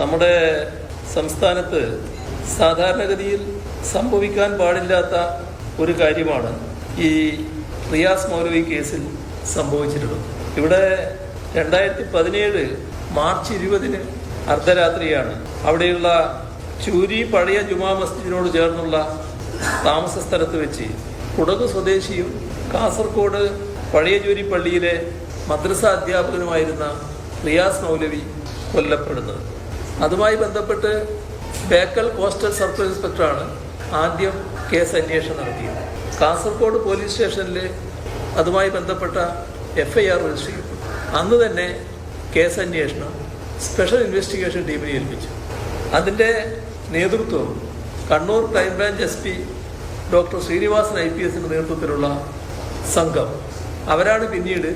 നമ്മുടെ സംസ്ഥാനത്ത് സാധാരണഗതിയിൽ സംഭവിക്കാൻ പാടില്ലാത്ത ഒരു കാര്യമാണ് ഈ റിയാസ് മൗലവി കേസിൽ സംഭവിച്ചിട്ടുള്ളത്. ഇവിടെ രണ്ടായിരത്തി പതിനേഴ് മാർച്ച് ഇരുപതിന് അർദ്ധരാത്രിയാണ്. അവിടെയുള്ള ചൂരി പഴയ ജുമാ മസ്ജിദിനോട് ചേർന്നുള്ള താമസ സ്ഥലത്ത് വെച്ച് കുടക് സ്വദേശിയും കാസർഗോഡ് പഴയ ചൂരി പള്ളിയിലെ മദ്രസ അധ്യാപകനുമായിരുന്ന റിയാസ് മൗലവി കൊല്ലപ്പെടുന്നത്. അതുമായി ബന്ധപ്പെട്ട് ബേക്കൽ കോസ്റ്റൽ സർക്കിൾ ഇൻസ്പെക്ടറാണ് ആദ്യം കേസ് അന്വേഷണം നടത്തിയത്. കാസർഗോഡ് പോലീസ് സ്റ്റേഷനിൽ അതുമായി ബന്ധപ്പെട്ട എഫ് ഐ ആർ രജിസ്റ്റർ ചെയ്തു. അന്ന് തന്നെ കേസ് അന്വേഷണം സ്പെഷ്യൽ ഇൻവെസ്റ്റിഗേഷൻ ടീമിനെ ഏൽപ്പിച്ചു. അതിന്റെ നേതൃത്വം Kannur crime branch S P doctor Srinivasan I P എസിന്റെ നേതൃത്വത്തിലുള്ള സംഘം അവരാണ് പിന്നീട്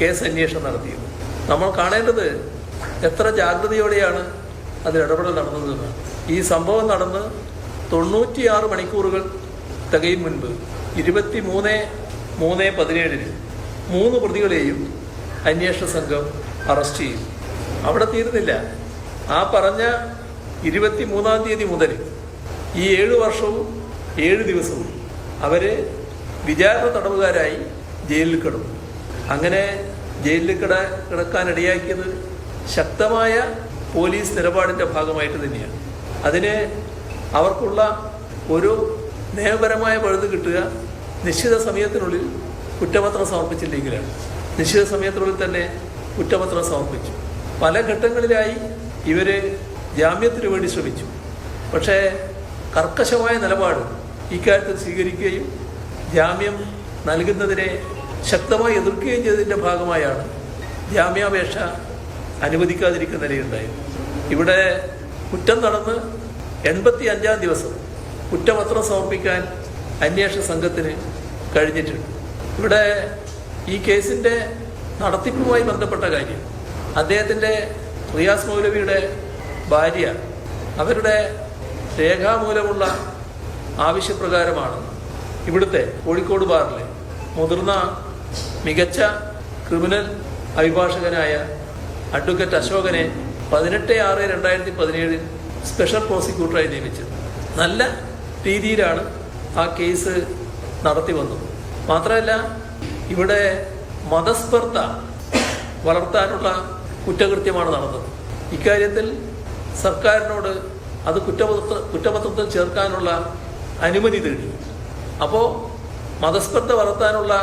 കേസ് അന്വേഷണം നടത്തിയത്. നമ്മൾ കാണേണ്ടത് എത്ര ജാഗ്രതയോടെയാണ് അതിൽ ഇടപെടൽ നടന്നതെന്ന് ഈ സംഭവം നടന്ന് തൊണ്ണൂറ്റിയാറ് മണിക്കൂറുകൾ തികയും മുൻപ് ഇരുപത്തി മൂന്ന് മൂന്ന് പതിനേഴിന് മൂന്ന് പ്രതികളെയും അന്വേഷണ സംഘം അറസ്റ്റ് ചെയ്തു അവിടെ തീരുന്നില്ല. ആ പറഞ്ഞ ഇരുപത്തി മൂന്നാം തീയതി മുതൽ ഈ ഏഴു വർഷവും ഏഴ് ദിവസവും അവർ വിചാരണ തടവുകാരായി ജയിലിൽ കിടന്നു. അങ്ങനെ ജയിലിൽ കിട കിടക്കാനിടയാക്കിയത് ശക്തമായ പോലീസ് നിലപാടിന്റെ ഭാഗമായിട്ട് തന്നെയാണ്. അതിന് അവർക്കുള്ള ഒരു നിയമപരമായ പഴുത് കിട്ടുക നിശ്ചിത സമയത്തിനുള്ളിൽ കുറ്റപത്രം സമർപ്പിച്ചില്ലെങ്കിലാണ്. നിശ്ചിത സമയത്തിനുള്ളിൽ തന്നെ കുറ്റപത്രം സമർപ്പിച്ചു. പല ഘട്ടങ്ങളിലായി ഇവർ ജാമ്യത്തിന് വേണ്ടി ശ്രമിച്ചു. പക്ഷേ കർക്കശമായ നിലപാട് ഇക്കാര്യത്തിൽ സ്വീകരിക്കുകയും ജാമ്യം നൽകുന്നതിനെ ശക്തമായി എതിർക്കുകയും ചെയ്തതിന്റെ ഭാഗമായാണ് ജാമ്യാപേക്ഷ അനുവദിക്കാതിരിക്കുന്ന നിലയുണ്ടായി. ഇവിടെ കുറ്റം നടന്ന് എൺപത്തി അഞ്ചാം ദിവസം കുറ്റപത്രം സമർപ്പിക്കാൻ അന്വേഷണ സംഘത്തിന് കഴിഞ്ഞിട്ടുണ്ട്. ഇവിടെ ഈ കേസിന്റെ നടത്തിപ്പുമായി ബന്ധപ്പെട്ട കാര്യം. അദ്ദേഹത്തിന്റെ റിയാസ് മൗലവിയുടെ ഭാര്യ അവരുടെ രേഖാമൂലമുള്ള ആവശ്യപ്രകാരമാണ് ഇവിടുത്തെ കോഴിക്കോട് ബാറിലെ മുതിർന്ന മികച്ച ക്രിമിനൽ അഭിഭാഷകനായ അഡ്വക്കേറ്റ് അശോകനെ പതിനെട്ട് ആറ് രണ്ടായിരത്തി പതിനേഴിൽ സ്പെഷ്യൽ പ്രോസിക്യൂട്ടറായി നിയമിച്ചത്. നല്ല രീതിയിലാണ് ആ കേസ് നടത്തി വന്നത്. മാത്രമല്ല ഇവിടെ മതസ്പർദ്ധ വളർത്താനുള്ള കുറ്റകൃത്യമാണ് നടന്നത്. ഇക്കാര്യത്തിൽ സർക്കാരിനോട് അത് കുറ്റപത്ര കുറ്റപത്രത്തിൽ ചേർക്കാനുള്ള അനുമതി തേടി. അപ്പോൾ മതസ്പർദ്ധ വളർത്താനുള്ള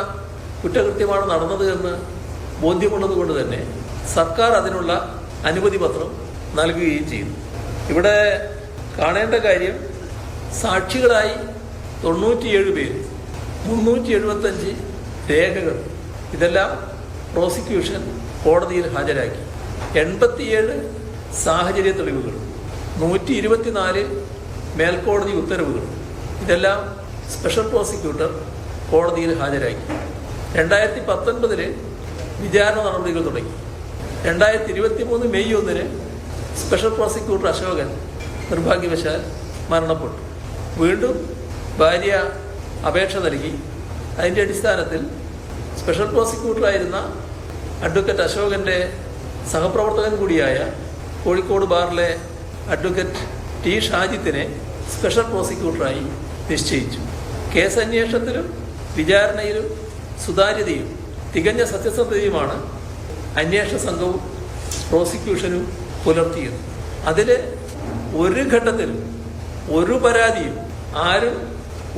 കുറ്റകൃത്യമാണ് നടന്നത് എന്ന് ബോധ്യമുള്ളത് കൊണ്ട് തന്നെ സർക്കാർ അതിനുള്ള അനുമതി പത്രം നൽകുകയും ചെയ്യുന്നു ഇവിടെ കാണേണ്ട കാര്യം സാക്ഷികളായി തൊണ്ണൂറ്റിയേഴ് പേര് മുന്നൂറ്റി എഴുപത്തഞ്ച് രേഖകൾ ഇതെല്ലാം പ്രോസിക്യൂഷൻ കോടതിയിൽ ഹാജരാക്കി. എൺപത്തിയേഴ് സാഹചര്യ തെളിവുകൾ നൂറ്റി ഇരുപത്തിനാല് മേൽക്കോടതി ഉത്തരവുകൾ ഇതെല്ലാം സ്പെഷ്യൽ പ്രോസിക്യൂട്ടർ കോടതിയിൽ ഹാജരാക്കി. രണ്ടായിരത്തി പത്തൊൻപതിൽ വിചാരണ നടപടികൾ തുടങ്ങി. രണ്ടായിരത്തി ഇരുപത്തി മൂന്ന് മെയ് ഒന്നിന് സ്പെഷ്യൽ പ്രോസിക്യൂട്ടർ അശോകൻ നിർഭാഗ്യവശാൽ മരണപ്പെട്ടു. വീണ്ടും ഭാര്യ അപേക്ഷ നൽകി. അതിന്റെ അടിസ്ഥാനത്തിൽ സ്പെഷ്യൽ പ്രോസിക്യൂട്ടറായിരുന്ന അഡ്വക്കേറ്റ് അശോകന്റെ സഹപ്രവർത്തകൻ കൂടിയായ കോഴിക്കോട് ബാറിലെ അഡ്വക്കേറ്റ് ടി ഷാജിത്തിനെ സ്പെഷ്യൽ പ്രോസിക്യൂട്ടറായി നിശ്ചയിച്ചു. കേസന്വേഷണത്തിലും വിചാരണയിലും സുതാര്യതയും തികഞ്ഞ സത്യസന്ധതയുമാണ് അന്വേഷണ സംഘവും പ്രോസിക്യൂഷനും പുലർത്തിയത് അതിൽ ഒരു ഘട്ടത്തിലും ഒരു പരാതിയും ആരും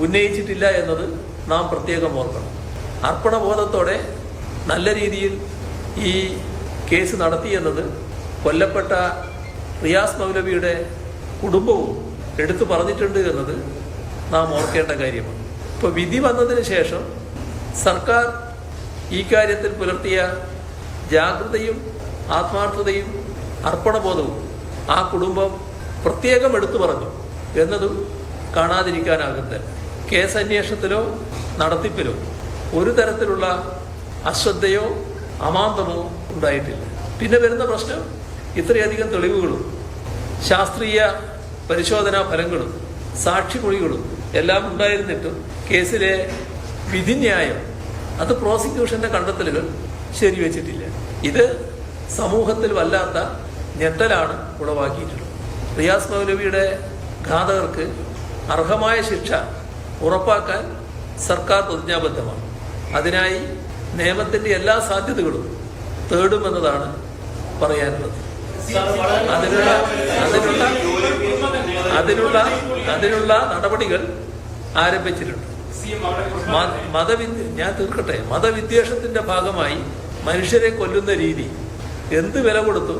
ഉന്നയിച്ചിട്ടില്ല എന്നത് നാം പ്രത്യേകം ഓർക്കണം. അർപ്പണബോധത്തോടെ നല്ല രീതിയിൽ ഈ കേസ് നടത്തി നടത്തിയെന്നത് കൊല്ലപ്പെട്ട റിയാസ് മൗലവിയുടെ കുടുംബവും എടുത്തു പറഞ്ഞിട്ടുണ്ട് എന്നത് നാം ഓർക്കേണ്ട കാര്യമാണ്. ഇപ്പോൾ വിധി വന്നതിന് ശേഷം സർക്കാർ ഈ കാര്യത്തിൽ പുലർത്തിയ ജാഗ്രതയും ആത്മാർത്ഥതയും അർപ്പണബോധവും ആ കുടുംബം പ്രത്യേകം എടുത്തു പറഞ്ഞു എന്നതും കാണാതിരിക്കാനാകുന്നത്. കേസ് അന്വേഷണത്തിലോ നടത്തിപ്പിലോ ഒരു തരത്തിലുള്ള അശ്രദ്ധയോ അമാന്തമോ ഉണ്ടായിട്ടില്ല. പിന്നെ വരുന്ന പ്രശ്നം ഇത്രയധികം തെളിവുകളും ശാസ്ത്രീയ പരിശോധനാ ഫലങ്ങളും സാക്ഷിമൊഴികളും എല്ലാം ഉണ്ടായിരുന്നിട്ടും കേസിലെ വിധിന്യായം അത് പ്രോസിക്യൂഷന്റെ കണ്ടെത്തലുകൾ ശരിവെച്ചിട്ടില്ല. ഇത് സമൂഹത്തിൽ വല്ലാത്ത ഞെട്ടലാണ് ഉളവാക്കിയിട്ടുള്ളത്. റിയാസ് മൗലവിയുടെ ഘാതകർക്ക് അർഹമായ ശിക്ഷ ഉറപ്പാക്കാൻ സർക്കാർ പ്രതിജ്ഞാബദ്ധമാണ്. അതിനായി നിയമത്തിന്റെ എല്ലാ സാധ്യതകളും തേടുമെന്നതാണ് പറയാനുള്ളത്. അതിനുള്ള അതിനുള്ള അതിനുള്ള അതിനുള്ള നടപടികൾ ആരംഭിച്ചിട്ടുണ്ട്. മതവിദ്യ ഞാൻ തീർക്കട്ടെ. മതവിദ്വേഷത്തിന്റെ ഭാഗമായി മനുഷ്യരെ കൊല്ലുന്ന രീതി എന്ത് വില കൊടുത്തു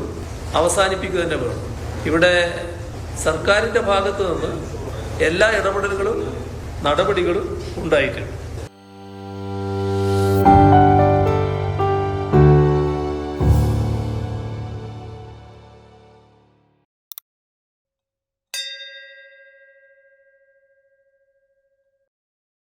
അവസാനിപ്പിക്കുക തന്നെ വേണം ഇവിടെ സർക്കാരിന്റെ ഭാഗത്ത് നിന്ന് എല്ലാ ഇടപെടലുകളും നടപടികളും ഉണ്ടായിട്ടുണ്ട്.